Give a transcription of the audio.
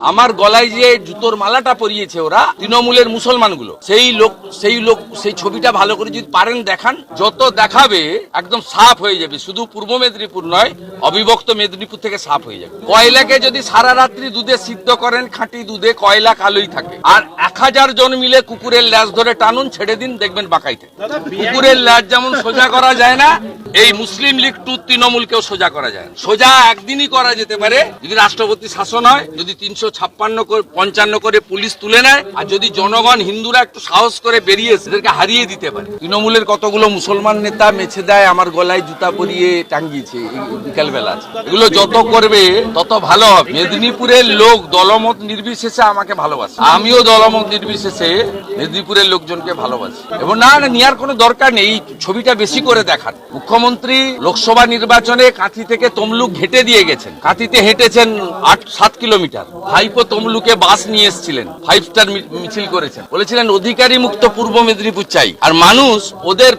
আমার গলায় যে জুতোর মালাটা পরিয়েছে ওরা, তৃণমূলের মুসলমানগুলো, সেই লোক সেই লোক, সেই ছবিটা ভালো করে যদি পারেন দেখান, যত দেখাবে একদম সাফ হয়ে যাবে। শুধু পূর্ব মেদিনীপুর নয় অবিভক্ত মেদিনীপুর থেকে সাফ হয়ে যাবে। কয়লাকে যদি সারা রাত্রি দুধে সিদ্ধ করেন খাঁটি দুধে কয়লা কালোই থাকে। আর এক হাজার জন মিলে কুকুরের ল্যাজ ধরে টানুন ছেড়ে দিন দেখবেন বাঁকাই থাকে। কুকুরের ল্যাজ যেমন সোজা করা যায় না এই মুসলিম লীগ টু তৃণমূলকেও সোজা করা যায় সোজা একদিনই করা যেতে পারে যদি রাষ্ট্রপতি শাসন হয় যদি তিনশো ছাপ্পান্ন পঞ্চান্ন করে পুলিশ তুলে নেয় আর যদি জনগণ হিন্দুরা একটু সাহস করে বেরিয়ে সেদেরকে হারিয়ে দিতে পারে। তৃণমূলের কতগুলো মুসলমান নেতা মেছে দেয় আমার গলায় জুতা পরিয়ে টাঙ্গিয়েছে বিকাল এগুলো যত করবে, তত ভালো হবে। মেদিনীপুরের লোক দলমত নির্বিশেষে আমাকে ভালোবাসে। আমিও দলমত নির্বিশেষে মেদিনীপুরের লোকজনকে ভালোবাসি। এবং না নেওয়ার কোনো দরকার নেই। ছবিটা বেশি করে দেখান। মুখ্যমন্ত্রী লোকসভা নির্বাচনে কাঁথি থেকে তমলুক ঘেটে দিয়ে গেছেন। কাঁথিতে হেঁটেছেন আট, সাত কিলোমিটার। ভাইপো তমলুকে বাস নিয়ে এসেছিলেন। ফাইভ স্টার মিছিল করেছেন। বলেছিলেন অধিকারী মুক্ত পূর্ব মেদিনীপুর চাই। আর মানুষ ওদের